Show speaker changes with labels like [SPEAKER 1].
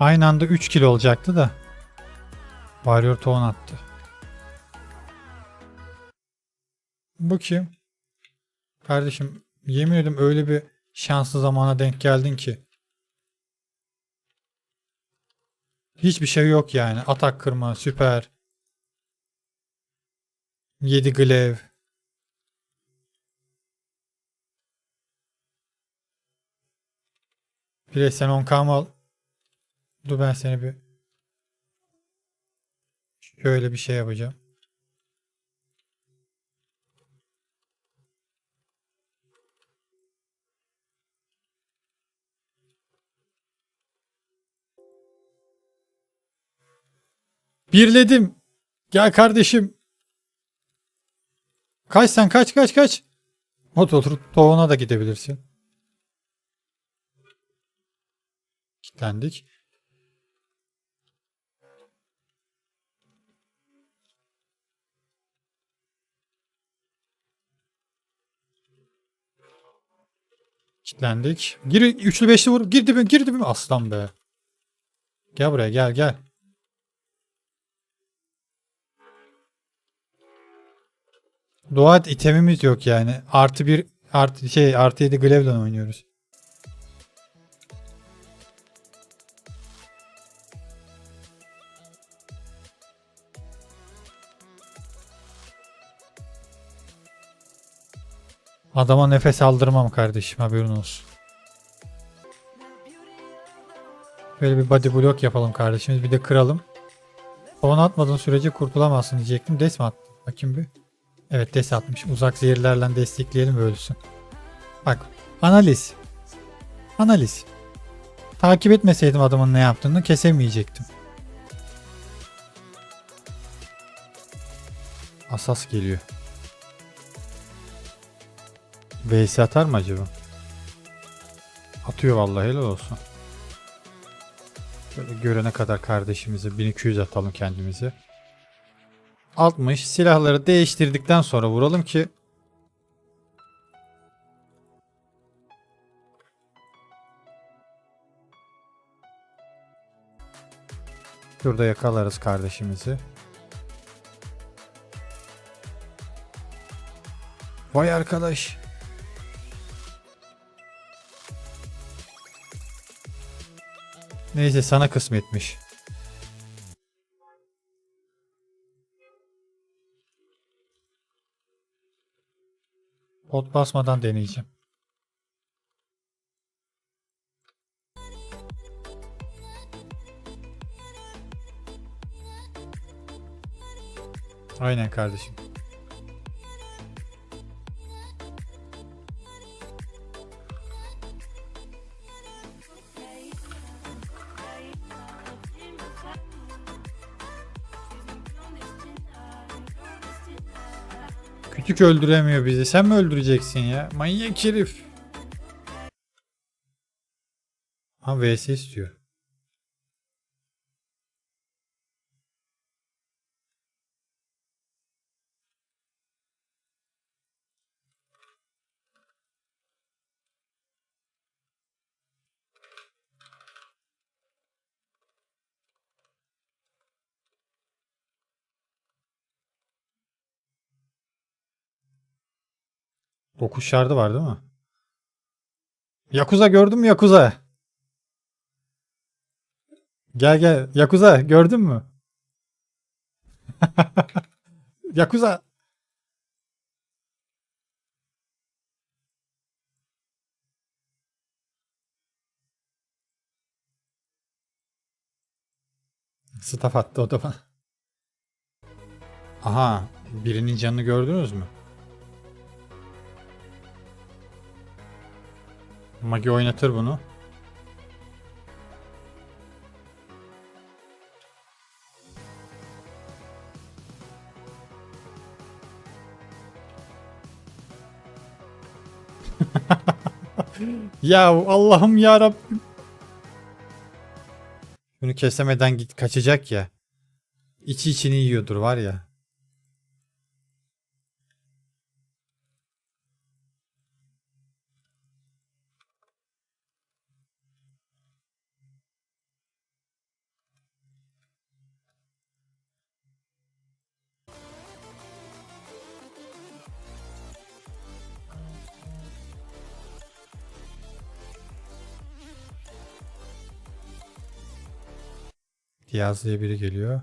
[SPEAKER 1] Aynı anda 3 kilo olacaktı da. Warrior tohum attı. Bu kim? Kardeşim yemin ederim öyle bir şanslı zamana denk geldin ki. Hiçbir şey yok yani. Atak kırma süper. 7 glev. Bir sen 10 kam al. Dur ben seni bir şöyle bir şey yapacağım. Birledim. Gel kardeşim. Kaç sen kaç kaç kaç. Ot oturup toğuna da gidebilirsin. Kilitlendik. Kilitlendik. Gir üçlü beşli vur. Gir dibime gir dibime. Aslan be. Gel buraya gel gel. Dua et itemimiz yok yani. Artı bir artı şey artı yedi glevle oynuyoruz. Adama nefes aldırmam kardeşim haberin olsun. Böyle bir body block yapalım kardeşimiz. Bir de kıralım. Son atmadığın sürece kurtulamazsın diyecektim. Des mi attı? Bakayım bir. Evet des atmış. Uzak zehirlerle destekleyelim ve ölsün. Bak analiz. Analiz. Takip etmeseydim adamın ne yaptığını kesemeyecektim. Asas geliyor. VS atar mı acaba? Atıyor vallahi helal olsun. Böyle görene kadar kardeşimizi 1200 atalım kendimize. 60 silahları değiştirdikten sonra vuralım ki Şurada yakalarız kardeşimizi. Vay arkadaş. Neyse sana kısmetmiş. Pot basmadan deneyeceğim. Aynen kardeşim. Küçük öldüremiyor bizi. Sen mi öldüreceksin ya? Manyak herif. Ha vs istiyor. Dokuz şardı var değil mi? Yakuza gördün mü Yakuza? Gel gel. Yakuza gördün mü? Yakuza. Staff attı o da. Aha. Birinin canını gördünüz mü? Magi oynatır bunu. ya Allah'ım ya Rabbim. Bunu kesemeden git kaçacak ya. İçi içini yiyordur var ya. Diyaz diye biri geliyor.